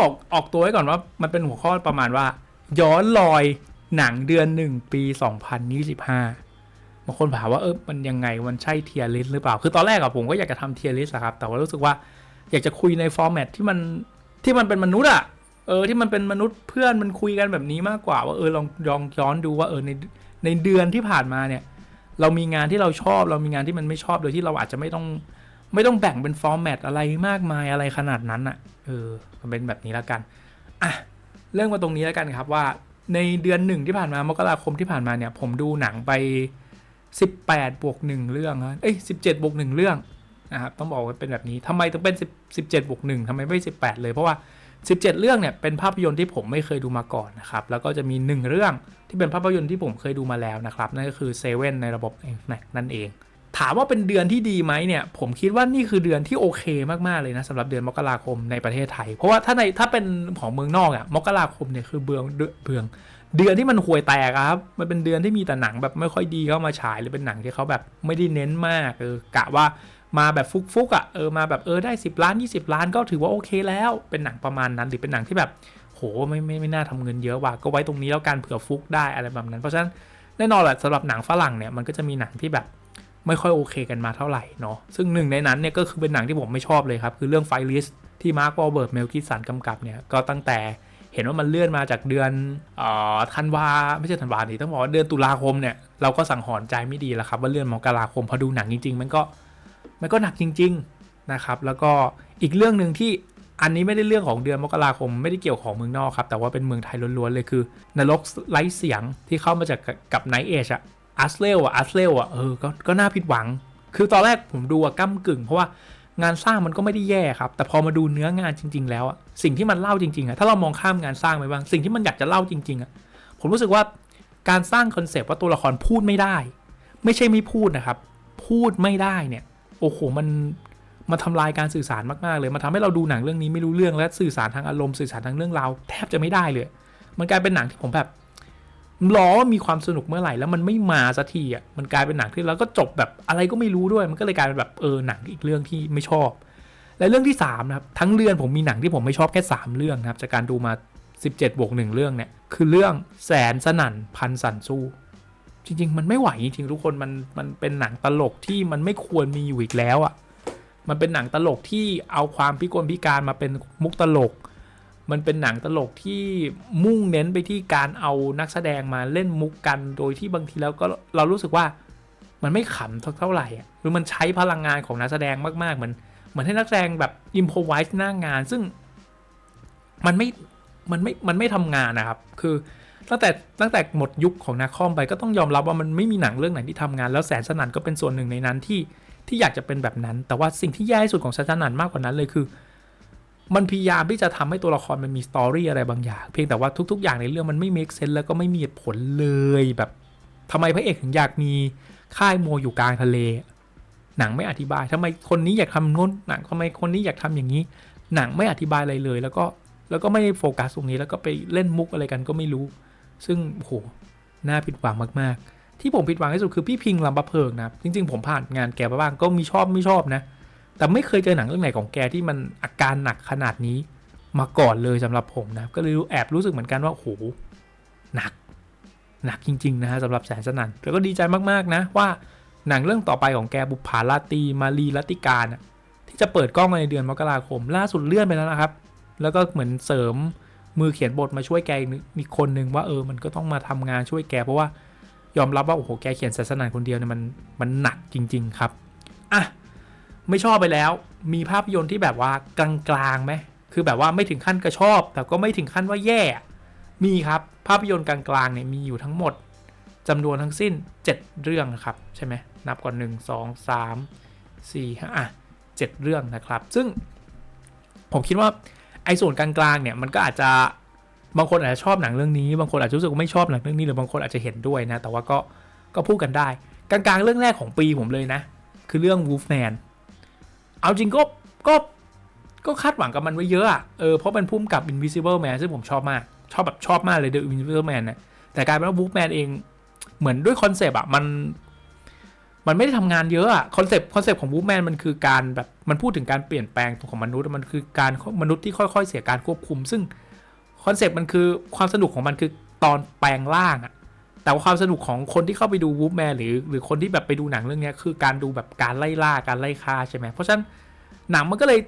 บอกออกตัวไว้ก่อนว่ามันเป็นหัวข้อประมาณว่า ย้อนรอยหนังเดือนหนึ่งปี 2025บางคนถามว่าเออมันยังไงมันใช่เทียร์ลิสหรือเปล่า คือตอนแรกอะผมก็อยากจะทำเทียร์ลิสอะครับ แต่ว่ารู้สึกว่าอยากจะคุยในฟอร์แมตที่มันที่มันเป็นมนุษย์อะเออที่มันเป็นมนุษย์เพื่อนมันคุยกันแบบนี้มากกว่าว่าเออลองลองย้อนดูว่าเออในในเดือนที่ผ่านมาเนี่ย เรามีงานที่เราชอบ เรามีงานที่มันไม่ชอบโดยที่เราอาจจะไม่ต้อง ไม่ต้องแบ่งเป็นฟอร์แมตอะไรมากมายอะไรขนาดนั้นอะ่ะเออมันเป็นแบบนี้แล้วกันอะเรื่องมาตรงนี้แล้วกันครับว่าในเดือนหนึ่งที่ผ่านมามกราคมที่ผ่านมาเนี่ย ผมดูหนังไป 18บวกหนึ่งเรื่องครับเอ้ย17บวกหนึ่งเรื่องนะครับต้องบอกว่าเป็นแบบนี้ทำไมถึงเป็น 10 17บวกหนึ่งทำไมไม่ 18 เลยเพราะว่า 17 เรื่องเนี่ยเป็นภาพยนตร์ที่ผมไม่เคยดูมาก่อนนะครับ แล้วก็จะมี 1 เรื่องที่เป็นภาพยนตร์ที่ผมเคยดูมาแล้วนะครับนั่นก็คือเซเว่นในระบบ Max นั่นเอง ถามว่าเป็นเดือนที่ดีไหมเนี่ย ผมคิดว่านี่คือเดือนที่โอเคมาก ๆ เลยนะสำหรับเดือนมกราคมในประเทศไทย เพราะว่าถ้าในถ้าเป็นของเมืองนอกอะมกราคมเนี่ยคือเบืองเดือนเบือง เดือนที่มันห่วยแตกครับ มันเป็นเดือนที่มีแต่หนังแบบไม่ค่อยดีเข้ามาฉายหรือเป็นหนังที่เขาแบบไม่ได้เน้นมากเออกะว่ามาแบบฟุกๆอะเออมาแบบเออได้ 10 ล้าน 20 ล้านก็ถือว่าโอเคแล้วเป็นหนังประมาณนั้นหรือเป็นหนังที่แบบโหไม่ไม่ไม่น่าทำเงินเยอะว่ะก็ไว้ตรงนี้แล้วกันเผื่อฟุกได้อะไรแบบนั้น เพราะฉะนั้นแน่นอนแหละสำหรับหนังฝรั่งเนี่ยมันก็จะมีหนังที่แบบ ไม่ค่อยโอเคกันมาเท่าไหร่เนาะซึ่งหนึ่งในนั้นเนี่ยก็คือเป็นหนังที่ผมไม่ชอบเลยครับ คือเรื่องไฟลิสที่มาร์ควอลเบิร์ตเมลกิสันกำกับเนี่ยก็ตั้งแต่เห็นว่ามันเลื่อนมาจากเดือนออธันวาไม่ใช่ธันวาดิต้องบอกว่าเดือนตุลาคมเนี่ยเราก็สั่งหรณ์ใจไม่ดีแล้วครับว่าเลื่อนมกราคมพอดูหนังจริง ๆ มันก็มันก็หนักจริง ๆนะครับ แล้วก็อีกเรื่องหนึ่งที่อันนี้ไม่ได้เรื่องของเดือนมกราคมไม่ได้เกี่ยวของเมืองนอกครับ แต่ว่าเป็นเมืองไทยล้วนๆเลยคือ นรกไร้เสียงที่เข้ามาจากกับไนเอชอะ อัสเลวอะอัสเลวอะเออก็ก็น่าผิดหวัง คือตอนแรกผมดูอะก้ากึ่ง เพราะว่างานสร้างมันก็ไม่ได้แย่ครับ แต่พอมาดูเนื้องานจริง ๆ แล้วอะสิ่งที่มันเล่าจริงๆอะถ้าเรามองข้ามงานสร้างไปบ้างสิ่งที่มันอยากจะเล่าจริงๆอะผมรู้สึกว่าการสร้างคอนเซปต์ว่าตัวละครพูดไม่ได้ ไม่ใช่ไม่พูดนะครับ พูดไม่ได้เนี่ยโอ้โหมันมาทำลายการสื่อสารมากๆเลยมาทำให้เราดูหนังเรื่องนี้ไม่รู้เรื่องและสื่อสารทางอารมณ์สื่อสารทางเรื่องราวแทบจะไม่ได้เลย มันกลายเป็นหนังที่ผมแบบ รอว่ามีความสนุกเมื่อไหร่แล้วมันไม่มาสักทีอะมันกลายเป็นหนังที่แล้วก็จบแบบอะไรก็ไม่รู้ด้วยมันก็เลยกลายเป็นแบบเออหนังอีกเรื่องที่ไม่ชอบ และเรื่องที่3นะครับทั้งเดือนผมมีหนังที่ผมไม่ชอบแค่ 3 เรื่องนะครับจากการดูมา 17บวกหนึ่งเรื่องเนี่ยคือเรื่องแสนสนั่นพันสันสู้ จริง ๆ มันไม่ไหวจริงๆทุกคนมันมันเป็นหนังตลกที่มันไม่ควรมีอยู่อีกแล้วอะมันเป็นหนังตลกที่เอาความพิกลพิการมาเป็นมุกตลก มันเป็นหนังตลกที่มุ่งเน้นไปที่การเอานักแสดงมาเล่นมุกกัน โดยที่บางทีแล้วก็เรารู้สึกว่ามันไม่ขำเท่าไหร่อะหรือมันใช้พลังงานของนักแสดงมากๆเหมือนเหมือนให้นักแสดงแบบอิมพอไวส์หน้างาน ซึ่งมันไม่มันไม่มันไม่ทำงานนะครับ คือตั้งแต่ตั้งแต่หมดยุคของนาคอมไปก็ต้องยอมรับว่ามันไม่มีหนังเรื่องไหนที่ทำงาน แล้วแสนสนั่นก็เป็นส่วนหนึ่งในนั้นที่ที่อยากจะเป็นแบบนั้น แต่ว่าสิ่งที่แย่ที่สุดของแสนสนั่นมากกว่านั้นเลยคือ มันพยายามที่จะทำให้ตัวละครมันมีสตอรี่อะไรบางอย่าง เพียงแต่ว่าทุก ๆ อย่างในเรื่องมันไม่ make sense แล้วก็ไม่มีเหตุผลเลยแบบทำไมพระเอกถึงอยากมีค่ายมวยอยู่กลางทะเล หนังไม่อธิบายทำไมคนนี้อยากทำนู้นหนังทำไมคนนี้อยากทำอย่างนี้ หนังไม่อธิบายอะไรเลย แล้วก็แล้วก็ไม่โฟกัสตรงนี้แล้วก็ไปเล่นมุกอะไรกันก็ไม่รู้ ซึ่งโหน่าผิดหวังมาก ๆ ที่ผมผิดหวังที่สุดคือพี่พิงลำบะเพิงนะจริง ๆ ผมผ่านงานแกมาบ้างก็มีชอบไม่ชอบนะ แต่ไม่เคยเจอหนังเรื่องไหนของแกที่มันอาการหนักขนาดนี้มาก่อนเลยสำหรับผมนะก็เลยแอบรู้สึกเหมือนกันว่าโอ้โหหนักหนักจริง ๆ นะฮะสำหรับแสนสนั่นแล้วก็ดีใจมากๆนะว่าหนังเรื่องต่อไปของแกบุปผาราตีมารีรัติการที่จะเปิดกล้องในเดือนมกราคม ล่าสุดเลื่อนไปแล้วนะครับ แล้วก็เหมือนเสริมมือเขียนบทมาช่วยแกอีกมีคนหนึ่งว่าเออมันก็ต้องมาทำงานช่วยแกเพราะว่ายอมรับว่าโอ้โหแกเขียนแสนสนั่นคนเดียวเนี่ยมันมันหนักจริง ๆ ครับอะ ไม่ชอบไปแล้ว มีภาพยนตร์ที่แบบว่ากลางๆไหมคือแบบว่าไม่ถึงขั้นกระชอบ แต่ก็ไม่ถึงขั้นว่าแย่ มีครับภาพยนตร์กลางๆเนี่ยมีอยู่ทั้งหมดจำนวนทั้งสิ้น 7 เรื่องนะครับใช่ไหมนับก่อน1 2 3 4 5อะ7เรื่องนะครับ ซึ่งผมคิดว่าไอ้ส่วนกลางๆเนี่ยมันก็อาจจะบางคนอาจจะชอบหนังเรื่องนี้ บางคนอาจจะรู้สึกว่าไม่ชอบหนังเรื่องนี้หรือบางคนอาจจะเห็นด้วยนะ แต่ว่าก็ก็พูดกันได้ กลางๆเรื่องแรกของปีผมเลยนะ คือเรื่อง Wolfman เอาจริงก็ก็ก็คาดหวังกับมันไว้เยอะอะเออเพราะเป็นพุ่มกับ Invisible Man ซึ่งผมชอบมาก ชอบแบบชอบมากเลย The Invisible Man นะแต่กลายเป็นว่า Wolfman เองเหมือนด้วยคอนเซปต์อะมัน มันไม่ได้ทำงานเยอะอะคอนเซปต์คอนเซปต์ของบู๊แมนมันคือการแบบมันพูดถึงการเปลี่ยนแปลงของมนุษย์มันคือการมนุษย์ที่ค่อยๆ เสียการควบคุม ซึ่งคอนเซปต์มันคือความสนุกของมันคือตอนแปลงร่างอะ แต่ว่าความสนุกของคนที่เข้าไปดูวูฟแมนหรือหรือคนที่แบบไปดูหนังเรื่องนี้คือการดูแบบการไล่ล่าการไล่ฆ่าใช่ไหมเพราะฉะนั้นหนังมันก็เลย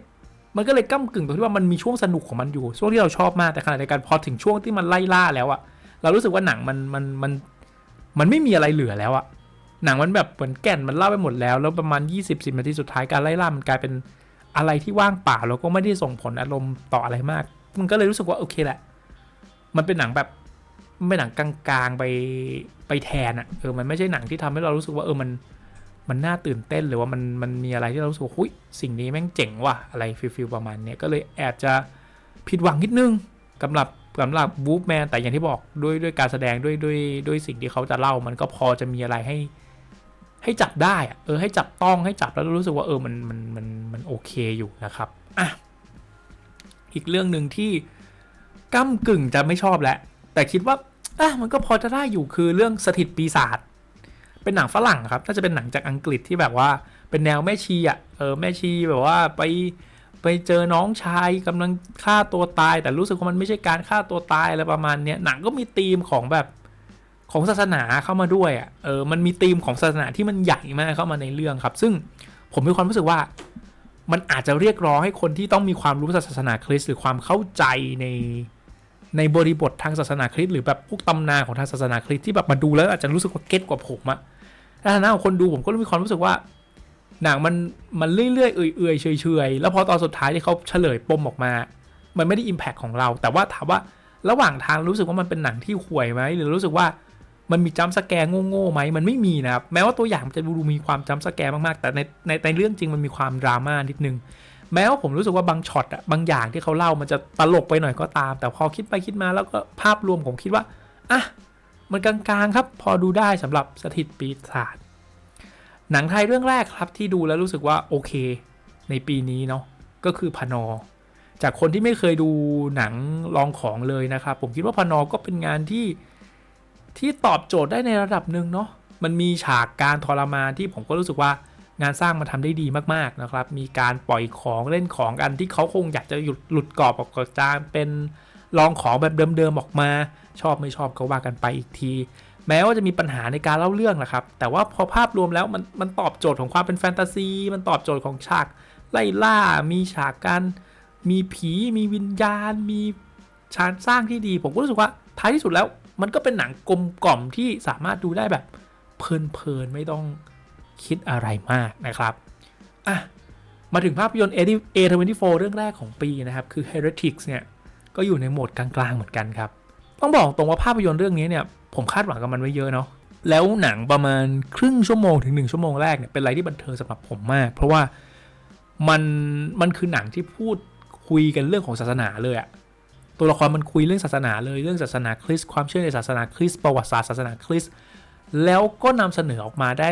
มันก็เลยก้ากึ่งตรงที่ว่ามันมีช่วงสนุกของมันอยู่ช่วงที่เราชอบมากแต่ขณะเดียวกันพอถึงช่วงที่มันไล่ล่าแล้วอะเรารู้สึกว่าหนังมันมันมันมันไม่มีอะไรเหลือแล้วอะหนังมันแบบเหมือนแก่นมันเล่าไปหมดแล้ว แล้วประมาณ 20 10นาทีสุดท้ายการไล่ล่ามันกลายเป็นอะไรที่ว่างเปล่าแล้วก็ไม่ได้ส่งผลอารมณ์ต่ออะไรมาก มันก็เลยรู้สึกว่าโอเคแหละ มันเป็นหนังแบบ ไม่หนังกลางๆไปไปแทนอะเออมันไม่ใช่หนังที่ทำให้เรารู้สึกว่าเออมันมันน่าตื่นเต้นหรือว่ามันมันมีอะไรที่เรารู้สึกวุ้ยสิ่งนี้แม่งเจ๋งว่ะอะไรฟิลฟิลประมาณเนี้ยก็เลยแอบจะผิดหวังนิดนึงสำหรับสำหรับบู๊แมนแต่อย่างที่บอกด้วยด้วยการแสดงด้วยด้วยด้วยสิ่งที่เขาจะเล่ามันก็พอจะมีอะไรให้ ให้จับได้อะเออให้จับต้องให้จับแล้วรู้สึกว่าเออมันมันมันมันโอเคอยู่นะครับอะอีกเรื่องหนึ่งที่ก้ากึ่งจะไม่ชอบแหละ แต่คิดว่าอะมันก็พอจะได้อยู่คือเรื่องสถิตปีศาจเป็นหนังฝรั่งครับน่าจะเป็นหนังจากอังกฤษที่แบบว่า เป็นแนวแม่ชีอะเออแม่ชีแบบว่าไปไปเจอน้องชายกำลังฆ่าตัวตาย แต่รู้สึกว่ามันไม่ใช่การฆ่าตัวตายอะไรประมาณเนี้ยหนังก็มีธีมของแบบของศาสนาเข้ามาด้วยอะเออมันมีธีมของศาสนาที่มันใหญ่มากเข้ามาในเรื่องครับ ซึ่งผมมีความรู้สึกว่ามันอาจจะเรียกร้องให้คนที่ต้องมีความรู้ศาสนาคริสต์หรือความเข้าใจใน ในบริบททางศาสนาคริสต์หรือแบบพวกตำนานของทางศาสนาคริสต์ที่แบบมาดูแล้วอาจจะรู้สึกว่าเก็ตกว่าผมอะในฐานะของคนดูผมก็มีความรู้สึกว่า หนังมันมันเรื่อยๆเอื่อยๆเฉยๆแล้วพอตอนสุดท้ายที่เขาเฉลยปมออกมา มันไม่ได้อิมแพคของเรา แต่ว่าถามว่าระหว่างทางรู้สึกว่ามันเป็นหนังที่ห่วยไหมหรือรู้สึกว่ามันมีจัมป์สแกร์โง่ๆไหมมันไม่มีนะครับแม้ว่าตัวอย่างมันจะดูมีความจัมป์สแกร์มากๆแต่ในในในเรื่องจริงมันมีความดราม่านิดนึง แม้ว่าผมรู้สึกว่าบางช็อตอะบางอย่างที่เขาเล่ามันจะตลกไปหน่อยก็ตาม แต่พอคิดไปคิดมาแล้วก็ภาพรวมผมคิดว่าอะมันกลางๆครับ พอดูได้สำหรับสถิตปีศาจหนังไทยเรื่องแรกครับที่ดูแล้วรู้สึกว่าโอเค ในปีนี้เนาะก็คือพนอ จากคนที่ไม่เคยดูหนังลองของเลยนะครับผมคิดว่าพนอก็เป็นงานที่ที่ตอบโจทย์ได้ในระดับหนึ่งเนาะมันมีฉากการทรมานที่ผมก็รู้สึกว่า งานสร้างมาทำได้ดีมากๆนะครับ มีการปล่อยของเล่นของกันที่เขาคงอยากจะหยุดหลุดกรอบออกจากเป็นลองของแบบเดิมๆออกมา ชอบไม่ชอบก็ว่ากันไปอีกที แม้ว่าจะมีปัญหาในการเล่าเรื่องนะครับ แต่ว่าพอภาพรวมแล้วมันมันตอบโจทย์ของความเป็นแฟนตาซี มันตอบโจทย์ของฉากไล่ล่า มีฉากการมีผีมีวิญญาณ มีฉากสร้างที่ดี ผมก็รู้สึกว่าท้ายที่สุดแล้ว มันก็เป็นหนังกลมกล่อมที่สามารถดูได้แบบเพลินๆไม่ต้อง คิดอะไรมากนะครับอะมาถึงภาพยนตร์ A24 เรื่องแรกของปีนะครับ คือ Heretics เนี่ย ก็อยู่ในโหมดกลางๆเหมือนกันครับ ต้องบอกตรงว่าภาพยนตร์เรื่องนี้เนี่ย ผมคาดหวังกับมันไว้เยอะเนาะแล้วหนังประมาณครึ่งชั่วโมงถึง 1 ชั่วโมงแรกเนี่ยเป็นอะไรที่บันเทิงสำหรับผมมาก เพราะว่ามันมันคือหนังที่พูดคุยกันเรื่องของศาสนาเลยอะตัวละครมันคุยเรื่องศาสนาเลยเรื่องศาสนาคริสต์ความเชื่อในศาสนาคริสต์ประวัติศาสตร์ศาสนาคริสต์แล้วก็นำเสนอออกมาได้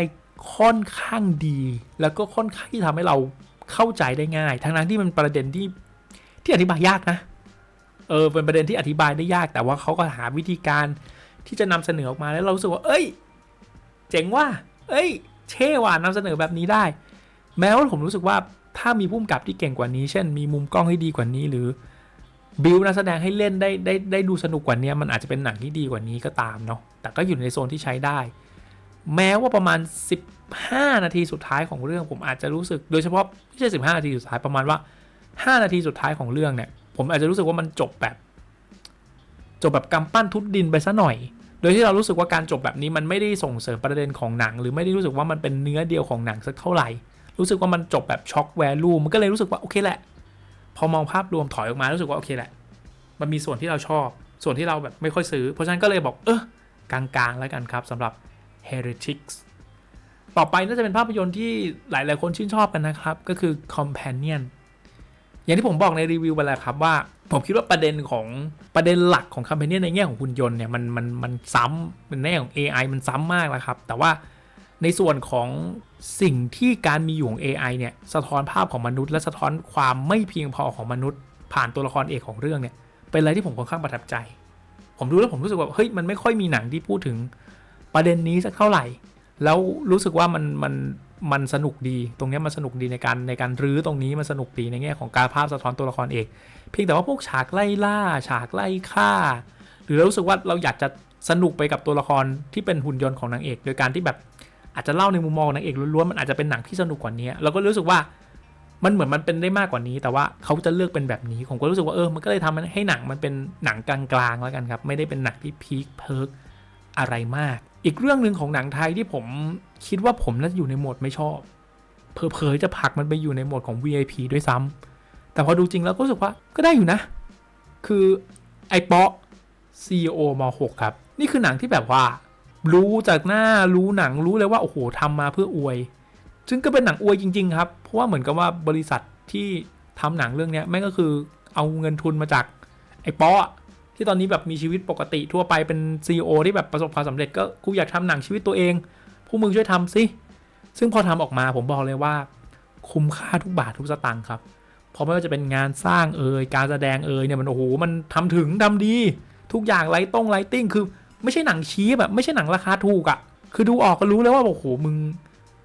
ค่อนข้างดี แล้วก็ค่อนข้างที่ทำให้เราเข้าใจได้ง่าย ทั้งนั้นที่มันประเด็นที่ที่อธิบายยากนะ เออ เป็นประเด็นที่อธิบายได้ยาก แต่ว่าเขาก็หาวิธีการที่จะนำเสนอออกมาแล้วเราสึกว่า เอ้ย เจ๋งว่า เอ้ย เช่ว่านำเสนอแบบนี้ได้ แม้ว่าผมรู้สึกว่าถ้ามีพุ่มกับที่เก่งกว่านี้ เช่น มีมุมกล้องให้ดีกว่านี้ หรือบิวนักแสดงให้เล่นได้ได้ได้ดูสนุกกว่านี้มันอาจจะเป็นหนังที่ดีกว่านี้ก็ตามเนาะ แต่ก็อยู่ในโซนที่ใช้ได้ แม้ว่าประมาณ 15 นาทีสุดท้ายของเรื่องผมอาจจะรู้สึกโดยเฉพาะไม่ใช่15 นาทีสุดท้ายประมาณว่า 5 นาทีสุดท้ายของเรื่องเนี่ย ผมอาจจะรู้สึกว่ามันจบแบบ จบแบบกำปั้นทุบดินไปซะหน่อย โดยที่เรารู้สึกว่าการจบแบบนี้มันไม่ได้ส่งเสริมประเด็นของหนัง หรือไม่ได้รู้สึกว่ามันเป็นเนื้อเดียวของหนังสักเท่าไหร่ รู้สึกว่ามันจบแบบช็อกแวลูมันก็เลยรู้สึกว่าโอเคแหละ พอมองภาพรวมถอยออกมารู้สึกว่าโอเคแหละ มันมีส่วนที่เราชอบ ส่วนที่เราแบบไม่ค่อยซื้อ เพราะฉะนั้นก็เลยบอกเออกลางๆแล้วกันครับสำหรับ Heretics ต่อไปน่าจะเป็นภาพยนตร์ที่หลาย ๆ คนชื่นชอบกันนะครับ ก็คือ Companion อย่างที่ผมบอกในรีวิวไปแล้วครับว่า ผมคิดว่าประเด็นของประเด็นหลักของ Companion ในแง่ของหุ่นยนต์เนี่ยมันมันมันซ้ำเป็นแง่ของ AI มันซ้ำมากแล้วครับ แต่ว่าในส่วนของสิ่งที่การมีอยู่ของ AI เนี่ยสะท้อนภาพของมนุษย์ และสะท้อนความไม่เพียงพอของมนุษย์ ผ่านตัวละครเอกของเรื่องเนี่ยเป็นอะไรที่ผมค่อนข้างประทับใจ ผมดูแล้วผมรู้สึกว่าเฮ้ยมันไม่ค่อยมีหนังที่พูดถึง ประเด็นนี้สักเท่าไหร่ แล้วรู้สึกว่ามันมันมันสนุกดี ตรงนี้มันสนุกดีในการในการรื้อตรงนี้มันสนุกดีในแง่ของการภาพสะท้อนตัวละครเอกเพียงแต่ว่าพวกฉากไล่ล่า ฉากไล่ฆ่า หรือเรารู้สึกว่าเราอยากจะสนุกไปกับตัวละครที่เป็นหุ่นยนต์ของนางเอก โดยการที่แบบอาจจะเล่าในมุมมองนางเอกล้วนๆมันอาจจะเป็นหนังที่สนุกกว่านี้เราก็รู้สึกว่ามันเหมือนมันเป็นได้มากกว่านี้ แต่ว่าเขาจะเลือกเป็นแบบนี้ผมก็รู้สึกว่าเออมันก็เลยทำให้หนังมันเป็นหนังกลางๆแล้วกันครับไม่ได้เป็นหนังที่พีคเพิร์กอะไรมาก อีกเรื่องหนึ่งของหนังไทยที่ผมคิดว่าผมน่าจะอยู่ในโหมดไม่ชอบเพอเพอๆจะผลักมันไปอยู่ในโหมดของ VIP ด้วยซ้ำแต่พอดูจริงแล้วก็รู้สึกว่าก็ได้อยู่นะ คือไอ้เปาะ CEO ม 6 ครับ นี่คือหนังที่แบบว่า รู้จากหน้ารู้หนังรู้เลยว่าโอ้โหทำมาเพื่ออวย ซึ่งก็เป็นหนังอวยจริง ๆ ครับ เพราะว่าเหมือนกับว่าบริษัทที่ทำหนังเรื่องนี้แม่งก็คือเอาเงินทุนมาจากไอ้เปาะ ที่ตอนนี้แบบมีชีวิตปกติทั่วไปเป็น CEO ที่แบบประสบความสำเร็จก็กูอยากทำหนังชีวิตตัวเองพวกมึงช่วยทำสิซึ่งพอทำออกมาผมบอกเลยว่า คุ้มค่าทุกบาททุกสตางค์ครับเพราะไม่ว่าจะเป็นงานสร้างเอ่ยการแสดงเอ่ยเนี่ยมันโอ้โหมันทำถึงทำดี ทุกอย่างไลต้งไลติ้งคือ ไม่ใช่หนังชี้แบบไม่ใช่หนังราคาถูกอะ่ะ คือดูออกก็รู้แล้วว่าโอ้โหมึง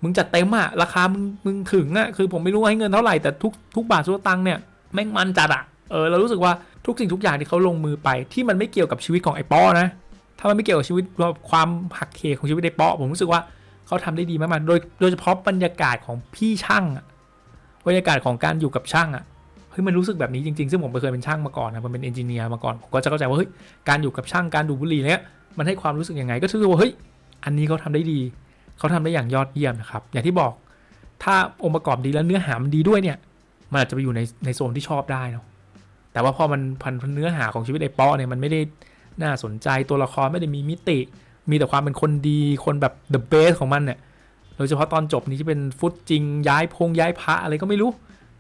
มึงจัดเต็มอะ่ะราคามึงมึงถึงอะ่ะคือผมไม่รู้ให้เงินเท่าไหร่แต่ทุกทุกบาททุกสตังค์เนี่ยแม่งมันจัดอะ่ะเออเรารู้สึกว่า ทุกสิ่งทุกอย่างที่เขาลงมือไป ที่มันไม่เกี่ยวกับชีวิตของไอ้ป้อนะ ถ้ามันไม่เกี่ยวกับชีวิตความหักเหของชีวิตไอ้ป้อผมรู้สึกว่าเขาทำได้ดีมากๆโดยโดยเฉพาะบรรยากาศของพี่ช่างอะบรรยากาศของการอยู่กับช่างอะเฮ้ยมันรู้สึกแบบนี้จริงๆ ซึ่งผมเคยเป็นช่างมาก่อนนะผมเป็นเอนจิเนียร์มาก่อน ผมก็จะเข้าใจว่าเฮ้ยการอยู่กับช่างการดูบุหรี่เนี่ยมันให้ความรู้สึกยังไงก็รู้สึกว่าเฮ้ยอันนี้เขาทำได้ดีเขาทำได้อย่างยอดเยี่ยมนะครับอย่างที่บอกถ้าองค์ประกอบดีแล้วเนื้อหามันดีด้วยเนี่ยมันอาจจะไปอยู่ในในโซนที่ชอบได้เนาะ แต่ว่าพอมันพันเนื้อหาของชีวิตไอ้ป๊อเนี่ยมันไม่ได้น่าสนใจตัวละครไม่ได้มีมิติ มีแต่ความเป็นคนดีคนแบบ the best ของมันเนี่ยโดยเฉพาะตอนจบนี้ที่เป็นฟุตจริงย้ายพงย้ายพระอะไรก็ไม่รู้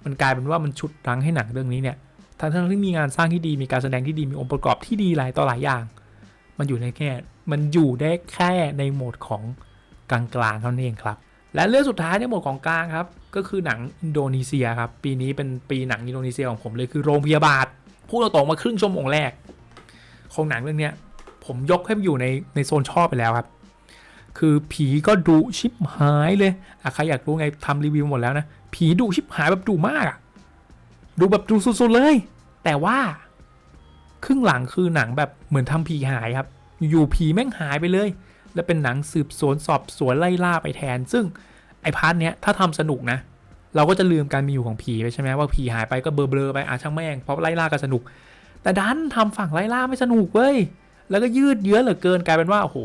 มันกลายเป็นว่ามันชุดรั้งให้หนังเรื่องนี้เนี่ยทั้งทั้งที่มีงานสร้างที่ดีมีการแสดงที่ดีมีองค์ประกอบที่ดีหลายต่อหลายอย่าง มันอยู่ในแค่ มันอยู่ได้แค่ในโหมดของกลางๆเท่านั้นเองครับ และเรื่องสุดท้ายในหมวดของกลางครับ ก็คือหนังอินโดนีเซียครับ ปีนี้เป็นปีหนังอินโดนีเซียของผมเลยคือโรงพยาบาลพูดตรงๆมาครึ่งชั่วโมงแรก ของหนังเรื่องนี้ผมยกให้มันอยู่ในในโซนชอบไปแล้วครับ คือผีก็ดุชิบหายเลยอะใครอยากรู้ไงทำรีวิวหมดแล้วนะ ผีดุชิบหายแบบดุมากอะดูแบบดุสุดๆเลย แต่ว่า ครึ่งหลังคือหนังแบบเหมือนทำผีหายครับ อยู่ผีแม่งหายไปเลย แล้วเป็นหนังสืบสวนสอบสวนไล่ล่าไปแทน ซึ่งไอพาร์ทเนี้ยถ้าทำสนุกนะ เราก็จะลืมการมีอยู่ของผีไปใช่ไหมว่าผีหายไปก็เบลอๆไปอาช่างแม่งเพราะไล่ล่าก็สนุก แต่ดันทำฝั่งไล่ล่าไม่สนุกเว้ยแล้วก็ยืดเยื้อเหลือเกินกลายเป็นว่าโอ้โห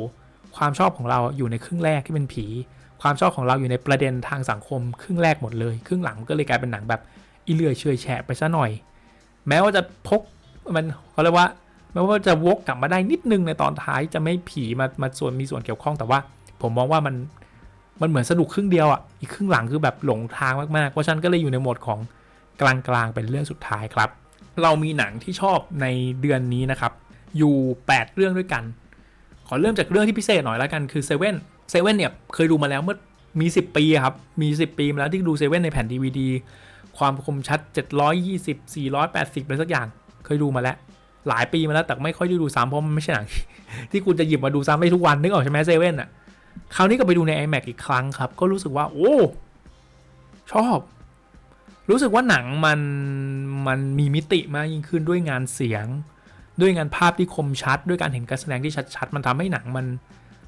ความชอบของเราอยู่ในครึ่งแรกที่เป็นผี ความชอบของเราอยู่ในประเด็นทางสังคมครึ่งแรกหมดเลย ครึ่งหลังก็เลยกลายเป็นหนังแบบอีเลื่อยเฉอยแฉะไปซะหน่อย แม้ว่าจะพกมันเขาเรียกว่า แม้ว่าจะวกกลับมาได้นิดนึงในตอนท้ายจะไม่ผีมามาส่วนมีส่วนเกี่ยวข้องแต่ว่า ผมมองว่ามันมันเหมือนสนุกครึ่งเดียวอะอีกครึ่งหลังคือแบบหลงทางมากๆเพราะฉันก็เลยอยู่ในโหมดของกลางๆเป็นเรื่องสุดท้ายครับ เรามีหนังที่ชอบในเดือนนี้นะครับ อยู่ 8 เรื่องด้วยกัน ขอเริ่มจากเรื่องที่พิเศษหน่อยแล้วกันคือเซเว่นเซเว่นเนี่ยเคยดูมาแล้วเมื่อมี 10 ปีครับ มี 10 ปีมาแล้วที่ดูเซเว่นในแผ่น DVD ความคมชัด 720 480อะไรสักอย่าง เคยดูมาแล้ว หลายปีมาแล้วแต่ไม่ค่อยได้ดูซ้ำเพราะมันไม่ใช่หนังที่คุณจะหยิบมาดูซ้ำได้ทุกวันนึกออกใช่ไหมเซเว่นอะคราวนี้ก็ไปดูใน iMac อีกครั้งครับ ก็รู้สึกว่า โอ้ ชอบ รู้สึกว่าหนังมันมันมีมิติมากยิ่งขึ้นด้วยงานเสียง ด้วยงานภาพที่คมชัด ด้วยการเห็นการแสดงที่ชัดๆ มันทำให้หนังมัน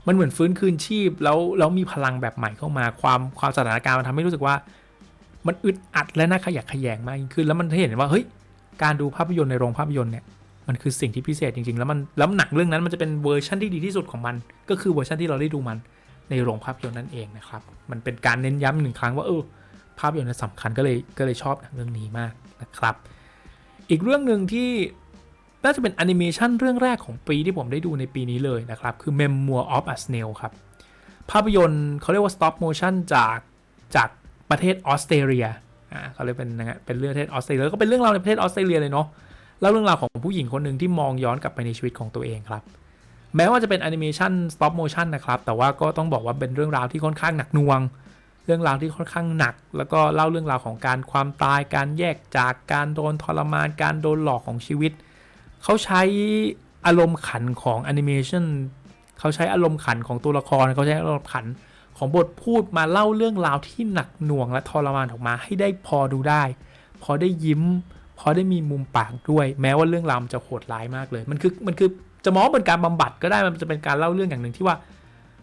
มันเหมือนฟื้นคืนชีพ แล้วแล้วมีพลังแบบใหม่เข้ามาความความสถานการณ์มันทำให้รู้สึกว่า มันอึดอัดและน่าขยะแขยงมากยิ่งขึ้น แล้วมันเห็นว่าเฮ้ยการดูภาพยนตร์ในโรงภาพยนตร์เนี่ย มันคือสิ่งที่พิเศษจริงๆ แล้วมันแล้วหนังเรื่องนั้นมันจะเป็นเวอร์ชันที่ดีที่สุดของมัน ก็คือเวอร์ชันที่เราได้ดูมันในโรงภาพยนตร์นั่นเองนะครับ มันเป็นการเน้นย้ำหนึ่งครั้งว่าเออภาพยนตร์สำคัญก็เลยก็เลยชอบหนังเรื่องนี้มากนะครับ อีกเรื่องหนึ่งที่น่าจะเป็นแอนิเมชันเรื่องแรกของปีที่ผมได้ดูในปีนี้เลยนะครับ คือ Memoir of a Snail ครับ ภาพยนตร์เขาเรียกว่า stop motion จากจากประเทศออสเตรเลียอ่าเขาเลยเป็นนะฮะเป็นเรื่องประเทศออสเตรเลียก็เป็นเรื่องราวในประเทศออสเตรเลียเลยเนาะ เล่าเรื่องราวของผู้หญิงคนหนึ่งที่มองย้อนกลับไปในชีวิตของตัวเองครับ แม้ว่าจะเป็นแอนิเมชัน stop motion นะครับ แต่ว่าก็ต้องบอกว่าเป็นเรื่องราวที่ค่อนข้างหนักหน่วง เรื่องราวที่ค่อนข้างหนัก แล้วก็เล่าเรื่องราวของการความตาย การแยกจาก การโดนทรมาน การโดนหลอกของชีวิต เขาใช้อารมณ์ขันของแอนิเมชันเขาใช้อารมณ์ขันของตัวละคร เขาใช้อารมณ์ขันของบทพูดมาเล่าเรื่องราวที่หนักหน่วงและทรมานออกมาให้ได้พอดูได้ พอได้ยิ้ม เพอได้มีมุมปากด้วย แม้ว่าเรื่องราวมันจะโหดร้ายมากเลย มันคือมันคือจะมองเป็นการบำบัดก็ได้มันจะเป็นการเล่าเรื่องอย่างหนึ่งที่ว่า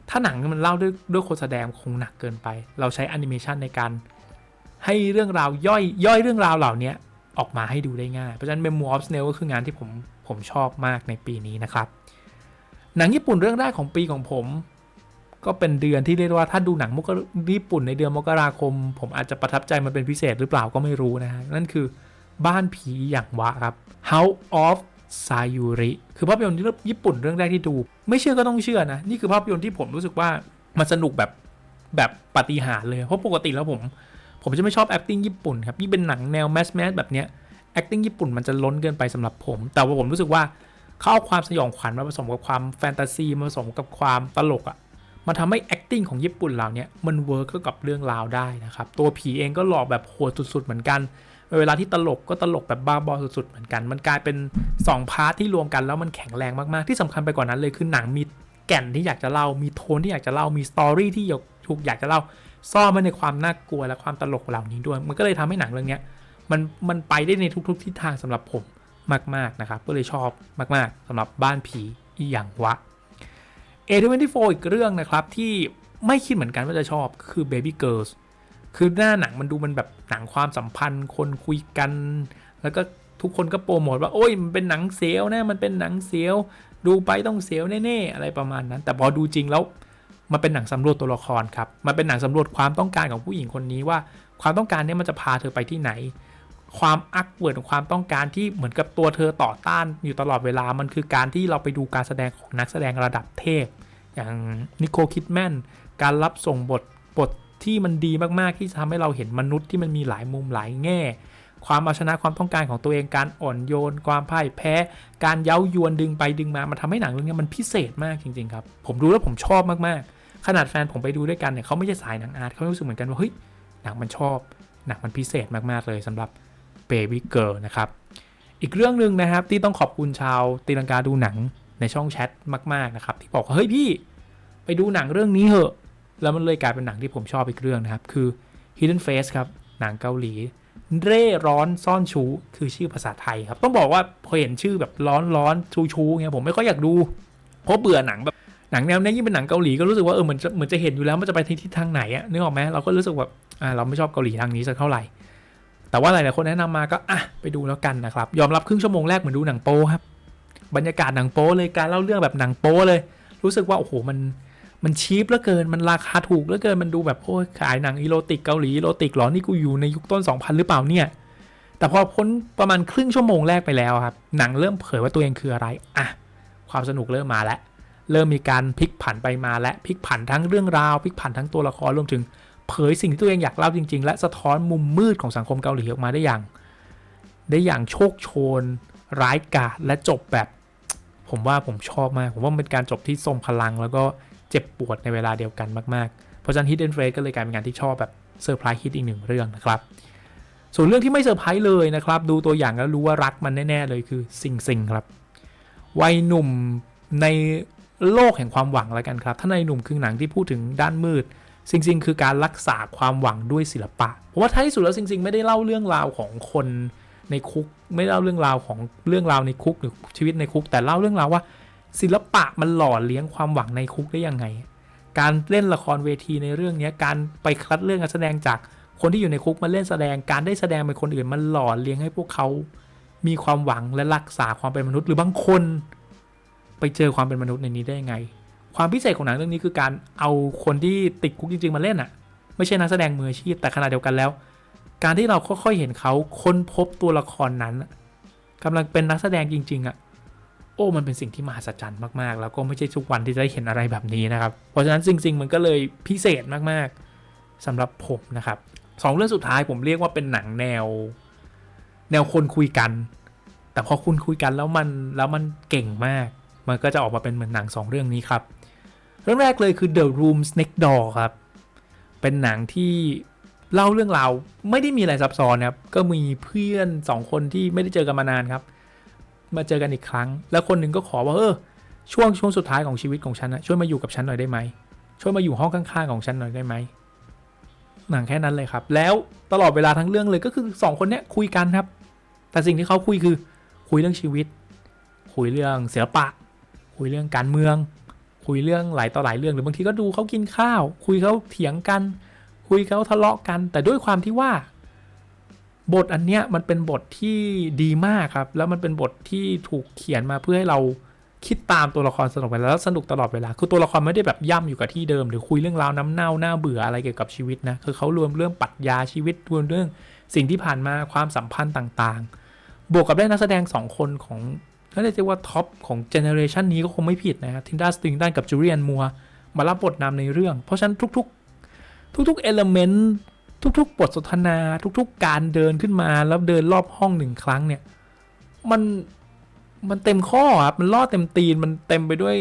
ถ้าหนังมันเล่าด้วยด้วยคนแสดงคงหนักเกินไป เราใช้แอนิเมชันในการให้เรื่องราวย่อยย่อยเรื่องราวเหล่านี้ออกมาให้ดูได้ง่าย เพราะฉะนั้น Memo of Snail ก็คืองานที่ผมผมชอบมากในปีนี้นะครับ หนังญี่ปุ่นเรื่องแรกของปีของผม ก็เป็นเดือนที่เรียกว่าถ้าดูหนังมกญี่ปุ่นในเดือนมกราคม ผมอาจจะประทับใจมันเป็นพิเศษหรือเปล่าก็ไม่รู้นะฮะนั่นคือ บ้านผีอย่างวะครับ House of Sayuri คือภาพยนตร์ที่ญี่ปุ่นเรื่องแรกที่ดู ไม่เชื่อก็ต้องเชื่อนะ นี่คือภาพยนตร์ที่ผมรู้สึกว่ามันสนุกแบบแบบปฏิหารเลย เพราะปกติแล้วผม ผมจะไม่ชอบ acting ญี่ปุ่นครับยิ่เป็นหนังแนวแมสแมสแบบเนี้ย acting ญี่ปุ่นมันจะล้นเกินไปสำหรับผม แต่ว่าผมรู้สึกว่าเขาเอาความสยองขวัญมาผสมกับความแฟนตาซีมาผสมกับความตลกอะ่ะมันทำให้ acting ของญี่ปุ่นเหล่าเนี้ยมันเวิร์กกับเรื่องราวได้นะครับ ตัวผีเองก็หลอกแบบโหดสุดๆเหมือนกัน เวลาที่ตลกก็ตลกแบบบ้าบอสุดๆเหมือนกัน มันกลายเป็น 2 พาร์ทที่รวมกันแล้วมันแข็งแรงมากๆ ที่สำคัญไปกว่านั้นเลยคือหนังมีแก่นที่อยากจะเล่า มีโทนที่อยากจะเล่า มีสตอรี่ที่อยากถูกอยากจะเล่า ซ่อนไว้ในความน่ากลัวและความตลกเหล่านี้ด้วย มันก็เลยทำให้หนังเรื่องนี้มันมันไปได้ในทุกๆทิศทางสำหรับผมมากๆนะครับ ก็เลยชอบมากๆสำหรับบ้านผีอีหยังวะ A24 อีกเรื่องนะครับที่ไม่คิดเหมือนกันว่าจะชอบคือ Baby Girls คือหน้าหนังมันดูมันแบบหนังความสัมพันธ์ คนคุยกัน แล้วก็ทุกคนก็โปรโมทว่าโอ้ยมันเป็นหนังเสียวนะมันเป็นหนังเสียว ดูไปต้องเสียวแน่ๆอะไรประมาณนั้น แต่พอดูจริงแล้วมันเป็นหนังสำรวจตัวละครครับ มันเป็นหนังสำรวจความต้องการของผู้หญิงคนนี้ว่า ความต้องการนี้มันจะพาเธอไปที่ไหน ความอักเวิร์ดของความต้องการที่เหมือนกับตัวเธอต่อต้านอยู่ตลอดเวลา มันคือการที่เราไปดูการแสดงของนักแสดงระดับเทพ อย่างนิโคลคิดแมน การรับส่งบทบท ที่มันดีมากๆที่จะทำให้เราเห็นมนุษย์ที่มันมีหลายมุมหลายแง่ ความเอาชนะความต้องการของตัวเองการอ่อนโยน ความพ่ายแพ้ การเย้ายวนดึงไปดึงมามันทำให้หนังเรื่องนี้มันพิเศษมากจริงๆครับผมดูแล้วผมชอบมากๆ ขนาดแฟนผมไปดูด้วยกันเนี่ยเขาไม่ใช่สายหนังอาร์ตเขารู้สึกเหมือนกันว่าเฮ้ยหนังมันชอบหนังมันพิเศษมากๆเลยสำหรับ Baby Girl นะครับอีกเรื่องหนึ่งนะครับที่ต้องขอบคุณชาวตีลังกาดูหนังในช่องแชทมากๆนะครับที่บอกว่าเฮ้ยพี่ไปดูหนังเรื่องนี้เหอะ แล้วมันเลยกลายเป็นหนังที่ผมชอบอีกเรื่องนะครับ คือ Hidden Face ครับ หนังเกาหลี เร่ร้อนซ่อนชูคือชื่อภาษาไทยครับ ต้องบอกว่าพอเห็นชื่อแบบร้อนร้อนชูชูเงี้ยผมไม่ค่อยอยากดูเพราะเบื่อหนังแบบหนังแนวนี้ยิ่งเป็นหนังเกาหลีก็รู้สึกว่าเออเหมือนจะเหมือนจะเห็นอยู่แล้วมันจะไปทิศทางไหนอะนึกออกไหมเราก็รู้สึกแบบอ่าเราไม่ชอบเกาหลีทางนี้สักเท่าไหร่ แต่ว่าหลายๆคนแนะนำมาก็อะไปดูแล้วกันนะครับยอมรับครึ่งชั่วโมงแรกเหมือนดูหนังโป๊ครับบรรยากาศหนังโป๊เลยการเล่าเรื่องแบบหนังโป๊เลย รู้สึกว่าโอ้โหมัน มันชีพเหลือเกิน มันราคาถูกเหลือเกิน มันดูแบบโอ้ยขายหนังอีโรติกเกาหลีอีโรติกเหรอ นี่กูอยู่ในยุคต้น 2000 หรือเปล่าเนี่ย แต่พอพ้นประมาณครึ่งชั่วโมงแรกไปแล้วครับ หนังเริ่มเผยว่าตัวเองคืออะไร อะ ความสนุกเริ่มมาแล้ว เริ่มมีการพลิกผันไปมาและพลิกผันทั้งเรื่องราว พลิกผันทั้งตัวละครรวมถึง เผยสิ่งที่ตัวเองอยากเล่าจริง ๆ และสะท้อนมุมมืดของสังคมเกาหลีออกมาได้อย่าง ได้อย่างโชคโชน ร้ายกาจและจบแบบ ผมว่าผมชอบมาก ผมว่าเป็นการจบที่ทรงพลังแล้วก็ เจ็บปวดในเวลาเดียวกันมากๆ เพราะฉะนั้น Hidden Face ก็เลยกลายเป็นงานที่ชอบแบบเซอร์ไพรส์ฮิตอีกหนึ่งเรื่องนะครับ ส่วนเรื่องที่ไม่เซอร์ไพรส์เลยนะครับ ดูตัวอย่างแล้วรู้ว่ารักมันแน่ ๆ เลยคือซิงซิงครับ วัยหนุ่มในโลกแห่งความหวังแล้วกันครับ ถ้าในหนุ่มคือหนังที่พูดถึงด้านมืดซิงซิงคือการรักษาความหวังด้วยศิลปะ เพราะว่าท้ายที่สุดแล้วซิงซิงไม่ได้เล่าเรื่องราวของคนในคุก ไม่เล่าเรื่องราวของเรื่องราวในคุกหรือชีวิตในคุก แต่เล่าเรื่องราวว่า ศิลปะมันหล่อเลี้ยงความหวังในคุกได้ยังไง การเล่นละครเวทีในเรื่องนี้การไปคัดเรื่องการแสดงจากคนที่อยู่ในคุกมาเล่นแสดง การได้แสดงเป็นคนอื่นมันหล่อเลี้ยงให้พวกเขา มีความหวังและรักษาความเป็นมนุษย์ หรือบางคน ไปเจอความเป็นมนุษย์ในนี้ได้ยังไง ความพิเศษของหนังเรื่องนี้คือการเอาคนที่ติดคุกจริง ๆ มาเล่นอะไม่ใช่นักแสดงมืออาชีพแต่ขณะเดียวกันแล้ว การที่เราค่อยๆเห็นเขาค้นพบตัวละครนั้นกำลังเป็นนักแสดงจริง ๆอะ โอ้มันเป็นสิ่งที่มหัศจรรย์มากๆ แล้วก็ไม่ใช่ทุกวันที่จะได้เห็นอะไรแบบนี้นะครับ เพราะฉะนั้นจริงๆมันก็เลยพิเศษมากๆสำหรับผมนะครับสองเรื่องสุดท้ายผมเรียกว่าเป็นหนังแนว แนวคนคุยกัน แต่พอคุณคุยกันแล้วมันแล้วมันเก่งมาก มันก็จะออกมาเป็นเหมือนหนังสองเรื่องนี้ครับ เรื่องแรกเลยคือ The Room Next Door ครับ เป็นหนังที่เล่าเรื่องราวไม่ได้มีอะไรซับซ้อนครับ ก็มีเพื่อนสองคนที่ไม่ได้เจอกันมานานครับ มาเจอกันอีกครั้ง แล้วคนหนึ่งก็ขอว่าเออช่วงช่วงสุดท้ายของชีวิตของฉันนะช่วยมาอยู่กับฉันหน่อยได้ไหมช่วยมาอยู่ห้องข้างๆของฉันหน่อยได้ไหมหนังแค่นั้นเลยครับ แล้วตลอดเวลาทั้งเรื่องเลยก็คือสองคนเนี้ยคุยกันครับ แต่สิ่งที่เขาคุยคือคุยเรื่องชีวิต คุยเรื่องศิลปะ คุยเรื่องการเมือง คุยเรื่องหลายต่อหลายเรื่องหรือบางทีก็ดูเขากินข้าว คุยเขาเถียงกัน คุยเขาทะเลาะกัน แต่ด้วยความที่ว่า บทอันเนี้ยมันเป็นบทที่ดีมากครับ แล้วมันเป็นบทที่ถูกเขียนมาเพื่อให้เราคิดตามตัวละครสนุกไปแล้วสนุกตลอดเวลา คือตัวละครไม่ได้แบบย่ำอยู่กับที่เดิม หรือคุยเรื่องราวน้ำเน่าหน้าเบื่ออะไรเกี่ยวกับชีวิตนะ คือเขารวมเรื่องปรัชญาชีวิตรวมเรื่องสิ่งที่ผ่านมาความสัมพันธ์ต่างๆ บวกกับได้นักแสดงสองคนของถ้าเรียกว่าท็อปของเจเนอเรชันนี้ก็คงไม่ผิดนะครับทินดาสติงตันกับจูเลียนมัวมารับบทนำในเรื่อง เพราะฉะนั้นทุกๆ ทุกๆเอลเมนต์ ทุกๆ บทสนทนา ทุกๆ การเดินขึ้นมาแล้วเดินรอบห้องหนึ่งครั้งเนี่ย มันมันเต็มข้อครับมันล่อเต็มตีนมันเต็มไปด้วย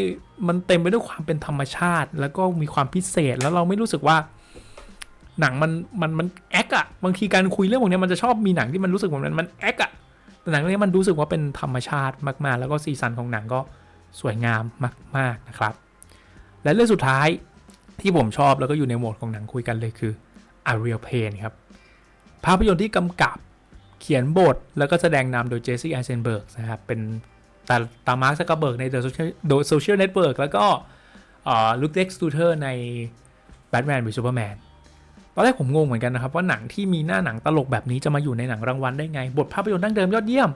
มันเต็มไปด้วยความเป็นธรรมชาติ แล้วก็มีความพิเศษแล้วเราไม่รู้สึกว่า หนังมันมันมันแอคอะบางทีการคุยเรื่องพวกนี้มันจะชอบมีหนังที่มันรู้สึกเหมือนมันมันแอคอะแต่หนังเรื่องนี้มันรู้สึกว่าเป็นธรรมชาติมากๆ แล้วก็สีสันของหนังก็สวยงามมาก ๆนะครับ และเรื่องสุดท้ายที่ผมชอบแล้วก็อยู่ในโหมดของหนังคุยกันเลยคือ A Real Pain ครับ ภาพยนตร์ที่กำกับเขียนบท แล้วก็แสดงนำโดยเจสซี่ไอเซนเบิร์กนะครับ เป็นตาตามาร์คซักเกอร์เบิร์กใน The Social The Social Network แล้วก็ลุคเด็กสตูเทอร์ใน Batman v Superman ตอนแรกผมงงเหมือนกันนะครับ ว่าหนังที่มีหน้าหนังตลกแบบนี้จะมาอยู่ในหนังรางวัลได้ไง บทภาพยนตร์ดั้งเดิมยอดเยี่ยม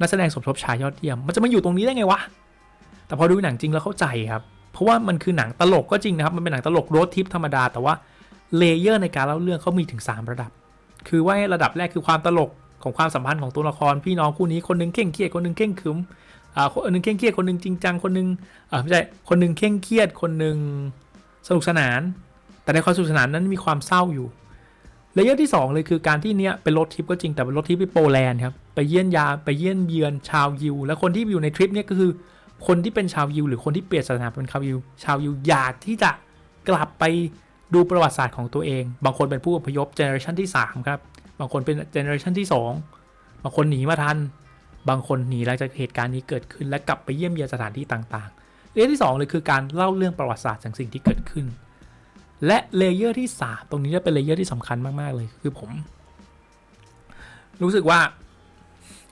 นักแสดงสมทบชายยอดเยี่ยม มันจะมาอยู่ตรงนี้ได้ไงวะ แต่พอดูหนังจริงแล้วเข้าใจครับ เพราะว่ามันคือหนังตลกก็จริงนะครับ มันเป็นหนังตลกโรดทิปธรรมดา แต่ว่า เลเยอร์ในการเล่าเรื่องเขามีถึง 3 ระดับ คือว่าระดับแรกคือความตลกของความสัมพันธ์ของตัวละครพี่น้องคู่นี้คนหนึงเข่งเครียดคนหนึงเข่งขึมอ่าคนหนึงเข่งเครียดคนหนึงจริงจังคนหนึงอ่าไม่ใช่คนหนึงเข่งเครียดคนหนึงสนุกสนาน แต่ในความสนุกสนานนั้นมีความเศร้าอยู่เลเยอร์ที่ 2 เลยคือการที่เนี้ยเป็นรถทริปก็จริงแต่เป็นรถทริปไปโปแลนด์ครับไปเยี่ยนยาไปเยี่ยนเยือนชาวยิว และคนที่อยู่ในทริปเนี้ยก็คือ คนที่เป็นชาวยิว หรือคนที่เปลี่ยนศาสนาเป็นชาวยิว ชาวยิวอยากที่จะกลับไป ดูประวัติศาสตร์ของตัวเอง บางคนเป็นผู้อพยพเจเนอเรชันที่3ครับ บางคนเป็นเจเนอเรชันที่ 2 บางคนหนีมาทัน บางคนหนีหลังจากเหตุการณ์นี้เกิดขึ้น และกลับไปเยี่ยมเยียนสถานที่ต่างๆ เลเยอร์ที่2เลยคือการเล่าเรื่องประวัติศาสตร์จากสิ่งที่เกิดขึ้น และเลเยอร์ที่ 3 ตรงนี้จะเป็นเลเยอร์ที่สำคัญมากๆเลย คือผม รู้สึกว่า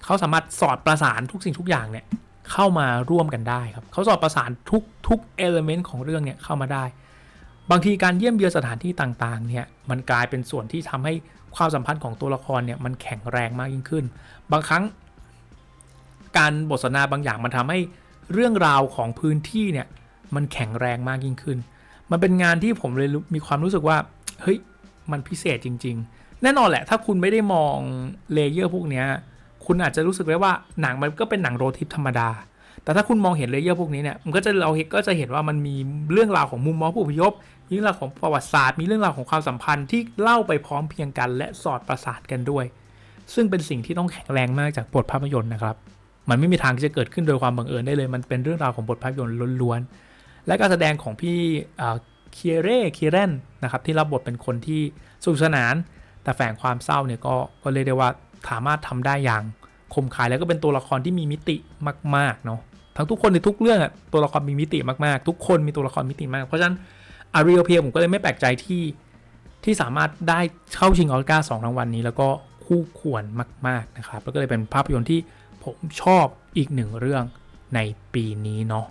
เขาสามารถสอดประสานทุกสิ่งทุกอย่างเนี่ยเข้ามาร่วมกันได้ครับ เขาสอดประสานทุกทุกเอลเมนต์ของเรื่องเนี่ยเข้ามาได้ บางทีการเยี่ยมเยือนสถานที่ต่างๆเนี่ยมันกลายเป็นส่วนที่ทำให้ความสัมพันธ์ของตัวละครเนี่ยมันแข็งแรงมากยิ่งขึ้น บางครั้ง การบทสนทนาบางอย่างมันทำให้เรื่องราวของพื้นที่เนี่ยมันแข็งแรงมากยิ่งขึ้น มันเป็นงานที่ผมเลยมีความรู้สึกว่าเฮ้ยมันพิเศษจริง ๆ แน่นอนแหละ ถ้าคุณไม่ได้มองเลเยอร์พวกนี้คุณอาจจะรู้สึกได้ว่าหนังมันก็เป็นหนังโรทิปธรรมดา แต่ถ้าคุณมองเห็นเลเยอร์พวกนี้เนี่ยมันก็จะเราก็จะเห็นว่ามันมีเรื่องราวของมุมมองผู้อพยพมีเรื่องราวของประวัติศาสตร์ มีเรื่องราวของความสัมพันธ์ที่เล่าไปพร้อมเพียงกัน และสอดประสานกันด้วย ซึ่งเป็นสิ่งที่ต้องแข็งแรงมากจากบทภาพยนตร์นะครับมันไม่มีทางที่จะเกิดขึ้นโดยความบังเอิญได้เลย มันเป็นเรื่องราวของบทภาพยนตร์ล้วนๆและการแสดงของพี่เคียเร่เคียเรนนะครับที่รับบทเป็นคนที่สนุกสนาน แต่แฝงความเศร้าเนี่ยก็ก็เรียกได้ว่าสามารถทำได้อย่างคมคายแล้วก็เป็นตัวละครที่มีมิติมากๆเนาะ ทั้งทุกคนในทุกเรื่องอะตัวละครมีมิติมากๆ ทุกคนมีตัวละครมิติมาก เพราะฉะนั้นอารีโอเพียผมก็เลยไม่แปลกใจที่ที่สามารถได้เข้าชิงออสการ์สองรางวัลนี้ แล้วก็คู่ควรมาก ๆ นะครับ แล้วก็เลยเป็นภาพยนตร์ที่ผมชอบอีกหนึ่งเรื่องในปีนี้เนาะ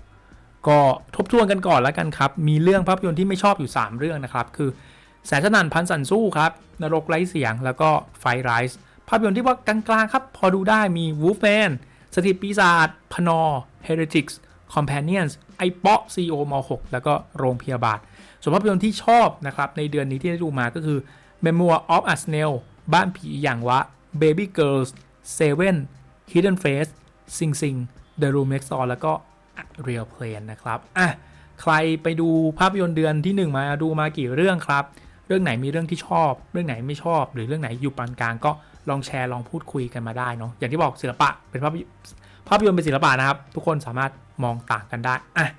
ก็ทบทวนกันก่อนแล้วกันครับ มีเรื่องภาพยนตร์ที่ไม่ชอบอยู่ 3 เรื่องนะครับ คือแสนสนันพันสันสู้ครับ นรกไร้เสียง แล้วก็ไฟไรส์ภาพยนตร์ที่ว่ากลางๆครับ พอดูได้มี Wolfman สถิตปีศาจพนอ Heretics Companions ไอเปาะ CO ม6แล้วก็โรงพยาบาล ส่วนภาพยนตร์ที่ชอบนะครับในเดือนนี้ที่ได้ดูมาก็คือ Memoir of a Snail บ้านผีอย่างวะ Baby Girls Seven Hidden Face Sing Sing The Room Next Door แล้วก็ Real Plane นะครับอะใครไปดูภาพยนตร์เดือนที่ 1 มาดูมากี่เรื่องครับ เรื่องไหนมีเรื่องที่ชอบ เรื่องไหนไม่ชอบ หรือเรื่องไหนอยู่ปานกลางก็ลองแชร์ลองพูดคุยกันมาได้เนาะอย่างที่บอกศิลปะเป็นภาพย ภาพยนตร์เป็นศิลปะนะครับ ทุกคนสามารถมองต่างกันได้อะ